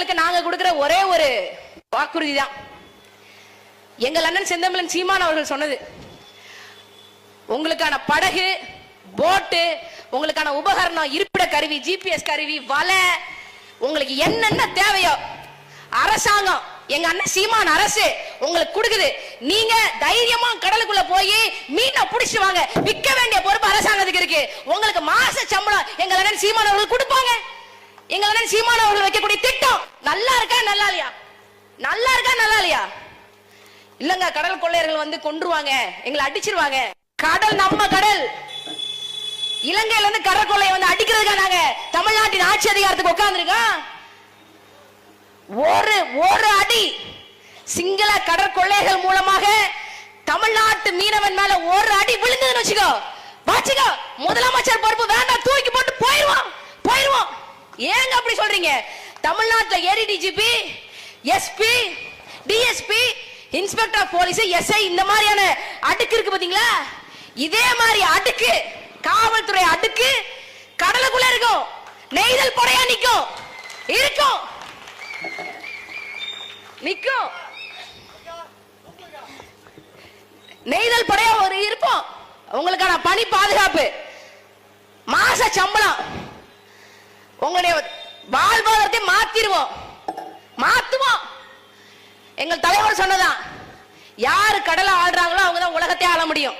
மீனவர்களுக்கு நாங்க கொடுக்கிற ஒரே ஒரு வாக்குறுதி தான் எங்கள் அண்ணன் செந்தமிழன் சீமான் அவர்கள் சொன்னது உங்களுக்கான படகு போட்டு உங்களுக்கான உபகரணம் இருப்பிட கருவி ஜிபிஎஸ் கருவி வலை உங்களுக்கு என்னென்ன தேவையோ அரசாங்கம் எங்க அண்ணன் சீமான் அரசு உங்களுக்கு கொடுக்குது. நீங்க தைரியமா கடலுக்குள்ள போய் மீனை புடிச்சிட்டு வாங்க. விற்க வேண்டிய பொறுப்பு அரசாங்கத்துக்கு இருக்கு. உங்களுக்கு மாச சம்பளம் எங்க அண்ணன் சீமான் அவர்கள் கொடுப்பாங்க. எங்க அண்ணன் சீமான் நல்லா இருக்கா நல்லா இல்லையா? நல்லா இருக்கா நல்லா இல்லையா? இல்லங்க கடல் கொள்ளையர்கள் வந்து கொன்றுவாங்க எங்களை அடிச்சிருவாங்க. கடல் நம்ம கடல். இலங்கையில இருந்து கடல் கொள்ளைய வந்து அடிக்கிறதுக்கா நாங்க? தமிழ்நாட்டின் ஆட்சி அதிகாரத்துக்கு உட்காந்துருக்கோம் ஒரு ஒரு அடி சிங்கள கடற்கொள்ளைகள் மூலமாக தமிழ்நாட்டு மீனவன் மேல ஒரு அடி விழுந்ததுன்னு வச்சுக்கோ. வாச்சுக்கோ முதலமைச்சர் பொறுப்பு வேண்டாம் தூக்கி போட்டு போயிருவோம் போயிருவோம். ஏங்க அப்படி சொல்றீங்க? தமிழ்நாட்டுல ஏரி DGP SP DSP inspector of police SI இந்த மாதிரியான அடுக்கு இருக்கு பாத்தீங்களா? இதே மாதிரி அடுக்கு காவல்துறை அடுக்கு கடலுக்குள்ள இருக்கும். நெய்தல் படையா நிக்கும். இருக்கும். நிக்கும். நெய்தல் படையா ஒரு இருப்போம் உங்களுக்கான பணி பாதுகாப்பு. மாச சம்பளம். உங்களுடைய வாழ்வாதாரத்தை மாத்திருவோம். மாத்துவோம். எங்கள் தலைவர் சொன்னதான் யாரு கடலை ஆள்றாங்களோ அவங்க தான் உலகத்தை ஆள முடியும்.